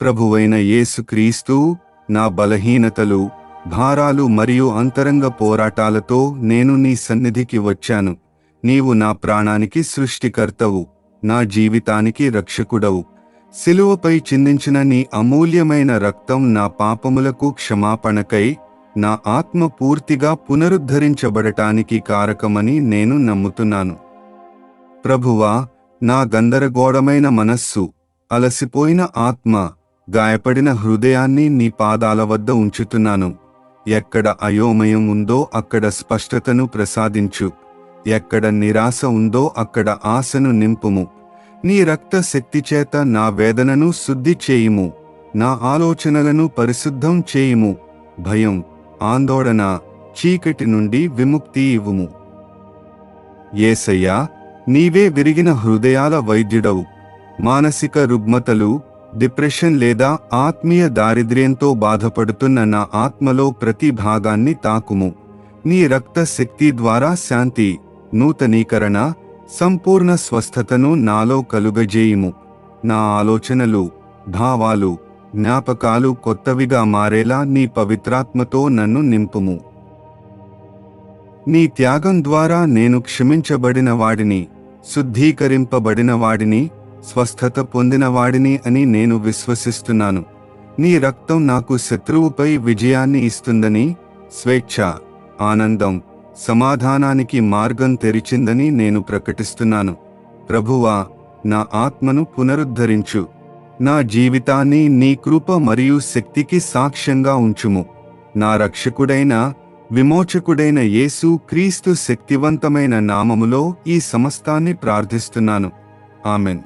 ప్రభువైన యేసుక్రీస్తు నా బలహీనతలు భారాలు మరియు అంతరంగ పోరాటాలతో నేను నీ సన్నిధికి వచ్చాను. నీవు నా ప్రాణానికి సృష్టికర్తవు నా జీవితానికి రక్షకుడవు. శిలువపై చిందించిన నీ అమూల్యమైన రక్తం నా పాపములకు క్షమాపణకై నా ఆత్మ పూర్తిగా పునరుద్ధరించబడటానికి కారకమని నేను నమ్ముతున్నాను. ప్రభువా నా గందరగోళమైన మనస్సు అలసిపోయిన ఆత్మ గాయపడిన హృదయాన్ని నీ పాదాల వద్ద ఉంచుతున్నాను. ఎక్కడ అయోమయం ఉందో అక్కడ స్పష్టతను ప్రసాదించు. ఎక్కడ నిరాశ ఉందో అక్కడ ఆశను నింపుము. నీ రక్త శక్తి చేత నా వేదనను శుద్ధి చేయుము. నా ఆలోచనలను పరిశుద్ధం చేయుము. భయం ఆందోళన చీకటి నుండి విముక్తి ఇవ్వుము. ఏసయ్యా నీవే విరిగిన హృదయాల వైద్యుడవు. మానసిక రుగ్మతలు డిప్రెషన్ లేదా ఆత్మీయ దారిద్ర్యంతో బాధపడుతున్న నా ఆత్మలో ప్రతి భాగాన్ని తాకుము. నీ రక్త శక్తి ద్వారా శాంతి నూతనీకరణ సంపూర్ణ స్వస్థతను నాలో కలుగజేయుము. నా ఆలోచనలు భావాలు జ్ఞాపకాలు కొత్తవిగా మారేలా నీ పవిత్రాత్మతో నన్ను నింపుము. నీ త్యాగం ద్వారా నేను క్షమించబడిన వాడిని శుద్ధీకరింపబడిన వాడిని స్వస్థత పొందిన వాడిని అని నేను విశ్వసిస్తున్నాను. నీ రక్తం నాకు శత్రువుపై విజయాన్ని ఇస్తుందని స్వేచ్ఛ ఆనందం సమాధానానికి మార్గం తెరిచిందని నేను ప్రకటిస్తున్నాను. ప్రభువా నా ఆత్మను పునరుద్ధరించు. నా జీవితాన్ని నీ కృప మరియు శక్తికి సాక్ష్యంగా ఉంచుము. నా రక్షకుడైన విమోచకుడైన యేసు క్రీస్తు శక్తివంతమైన నామములో ఈ సమస్తాన్ని ప్రార్థిస్తున్నాను. ఆమెన్.